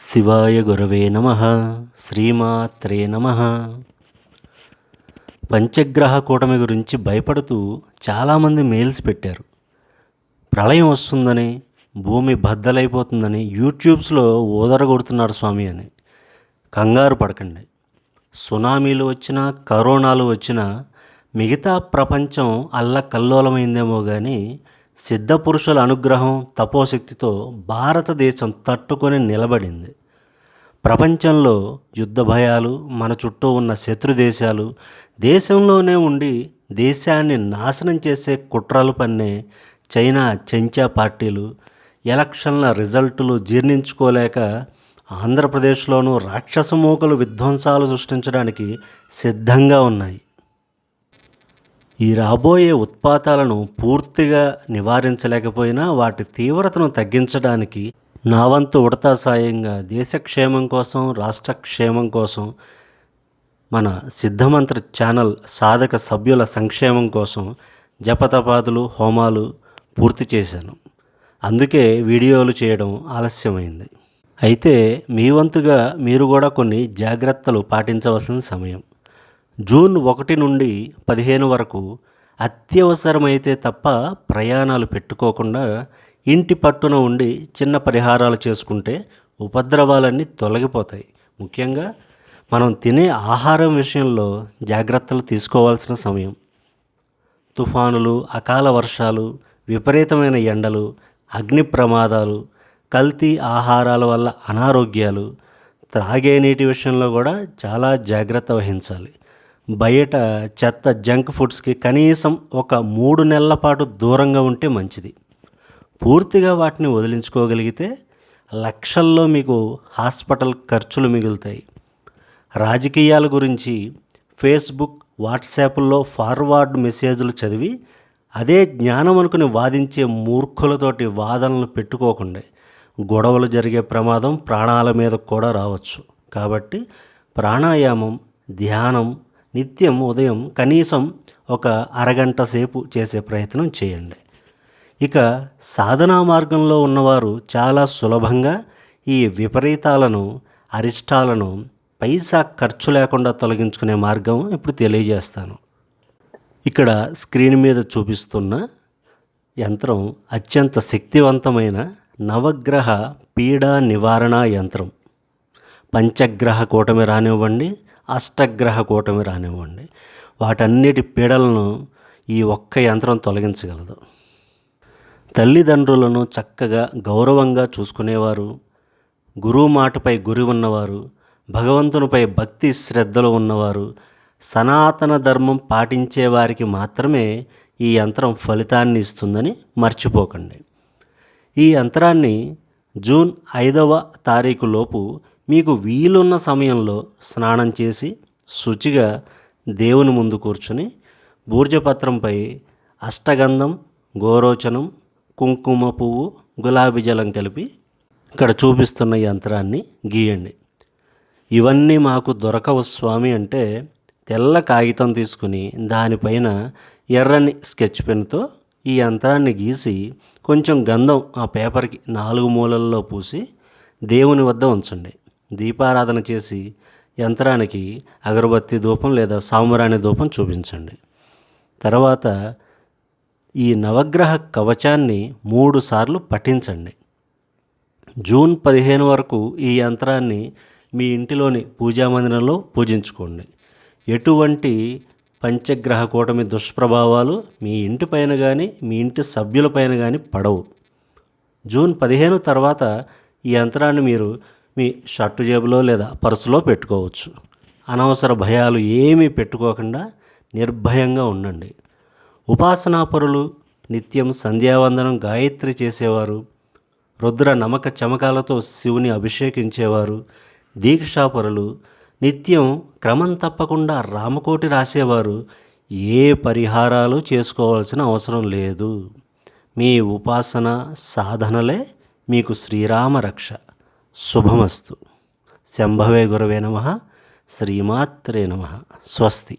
శివాయ గురవే నమ శ్రీమాత్రే నమ. పంచగ్రహ కూటమి గురించి భయపడుతూ చాలామంది మెయిల్స్ పెట్టారు. ప్రళయం వస్తుందని భూమి బద్దలైపోతుందని యూట్యూబ్స్లో ఊదరగొడుతున్నారు స్వామి అని. కంగారు పడకండి. సునామీలు వచ్చినా కరోనాలు వచ్చినా మిగతా ప్రపంచం అల్లకల్లోలమైందేమో కానీ సిద్ధపురుషుల అనుగ్రహం తపోశక్తితో భారతదేశం తట్టుకొని నిలబడింది. ప్రపంచంలో యుద్ధ భయాలు మన చుట్టూ ఉన్న శత్రు దేశాలు దేశంలోనే ఉండి దేశాన్ని నాశనం చేసే కుట్రలు పన్నే చైనా చెంచా పార్టీలు ఎలక్షన్ల రిజల్టులు జీర్ణించుకోలేక ఆంధ్రప్రదేశ్లోనూ రాక్షస మూకలు విధ్వంసాలు సృష్టించడానికి సిద్ధంగా ఉన్నాయి. ఈ రాబోయే ఉత్పాతాలను పూర్తిగా నివారించలేకపోయినా వాటి తీవ్రతను తగ్గించడానికి నా వంతు ఉడతా సాయంగా దేశ క్షేమం కోసం రాష్ట్ర క్షేమం కోసం మన సిద్ధమంత్ర ఛానల్ సాధక సభ్యుల సంక్షేమం కోసం జపతపాదులు హోమాలు పూర్తి చేశాను. అందుకే వీడియోలు చేయడం ఆలస్యమైంది. అయితే మీ వంతుగా మీరు కూడా కొన్ని జాగ్రత్తలు పాటించవలసిన సమయం. జూన్ ఒకటి నుండి పదిహేను వరకు అత్యవసరమైతే తప్ప ప్రయాణాలు పెట్టుకోకుండా ఇంటి పట్టున ఉండి చిన్న పరిహారాలు చేసుకుంటే ఉపద్రవాలన్నీ తొలగిపోతాయి. ముఖ్యంగా మనం తినే ఆహారం విషయంలో జాగ్రత్తలు తీసుకోవాల్సిన సమయం. తుఫానులు అకాల వర్షాలు విపరీతమైన ఎండలు అగ్ని ప్రమాదాలు కల్తీ ఆహారాల వల్ల అనారోగ్యాలు త్రాగే నీటి విషయంలో కూడా చాలా జాగ్రత్త వహించాలి. బయట చెత్త జంక్ ఫుడ్స్కి కనీసం ఒక మూడు నెలల పాటు దూరంగా ఉంటే మంచిది. పూర్తిగా వాటిని వదిలించుకోగలిగితే లక్షల్లో మీకు హాస్పిటల్ ఖర్చులు మిగులుతాయి. రాజకీయాల గురించి ఫేస్బుక్ వాట్సాప్లో ఫార్వర్డ్ మెసేజ్లు చదివి అదే జ్ఞానం అనుకుని వాదించే మూర్ఖులతోటి వాదనలు పెట్టుకోకుండా గొడవలు జరిగే ప్రమాదం ప్రాణాల మీద కూడా రావచ్చు. కాబట్టి ప్రాణాయామం ధ్యానం నిత్యం ఉదయం కనీసం ఒక అరగంట సేపు చేసే ప్రయత్నం చేయండి. ఇక సాధనా మార్గంలో ఉన్నవారు చాలా సులభంగా ఈ విపరీతాలను అరిష్టాలను పైసా ఖర్చు లేకుండా తొలగించుకునే మార్గం ఇప్పుడు తెలియజేస్తాను. ఇక్కడ స్క్రీన్ మీద చూపిస్తున్న యంత్రం అత్యంత శక్తివంతమైన నవగ్రహ పీడా నివారణ యంత్రం. పంచగ్రహ కూటమి రానివ్వండి అష్టగ్రహ కూటమి రానివ్వండి. వాటన్నిటి పీడలను ఈ ఒక్క యంత్రం తొలగించగలదు. తల్లిదండ్రులను చక్కగా గౌరవంగా చూసుకునేవారు గురువు మాటపై గురి ఉన్నవారు భగవంతునిపై భక్తి శ్రద్ధలు ఉన్నవారు సనాతన ధర్మం పాటించే వారికి మాత్రమే ఈ యంత్రం ఫలితాన్ని ఇస్తుందని మర్చిపోకండి. ఈ యంత్రాన్ని జూన్ ఐదవ తారీఖు లోపు మీకు వీలున్న సమయంలో స్నానం చేసి శుచిగా దేవుని ముందు కూర్చుని బూర్జపత్రంపై అష్టగంధం గోరోచనం కుంకుమ పువ్వు గులాబీ జలం కలిపి ఇక్కడ చూపిస్తున్న యంత్రాన్ని గీయండి. ఇవన్నీ మాకు దొరకవు స్వామి అంటే తెల్ల కాగితం తీసుకుని దానిపైన ఎర్రని స్కెచ్ పెన్తో ఈ యంత్రాన్ని గీసి కొంచెం గంధం ఆ పేపర్కి నాలుగు మూలల్లో పూసి దేవుని వద్ద ఉంచండి. దీపారాధన చేసి యంత్రానికి అగరబత్తి ధూపం లేదా సాంబ్రాణి ధూపం చూపించండి. తర్వాత ఈ నవగ్రహ కవచాన్ని మూడు సార్లు పఠించండి. జూన్ పదిహేను వరకు ఈ యంత్రాన్ని మీ ఇంటిలోని పూజా మందిరంలో పూజించుకోండి. ఎటువంటి పంచగ్రహ కూటమి దుష్ప్రభావాలు మీ ఇంటిపైన కానీ మీ ఇంటి సభ్యులపైన కానీ పడవు. జూన్ పదిహేను తర్వాత ఈ యంత్రాన్ని మీరు మీ షర్టు జేబులో లేదా పర్సులో పెట్టుకోవచ్చు. అనవసర భయాలు ఏమీ పెట్టుకోకుండా నిర్భయంగా ఉండండి. ఉపాసనాపరులు నిత్యం సంధ్యావందనం గాయత్రి చేసేవారు. రుద్ర నమక చమకాలతో శివుని అభిషేకించేవారు. దీక్షాపరులు నిత్యం క్రమం తప్పకుండా రామకోటి రాసేవారు. ఏ పరిహారాలు చేసుకోవాల్సిన అవసరం లేదు. మీ ఉపాసన సాధనలే మీకు శ్రీరామ రక్ష. శుభమస్తు. శంభవే గురవే నమ. శ్రీమాత్రే నమ. స్వస్తి.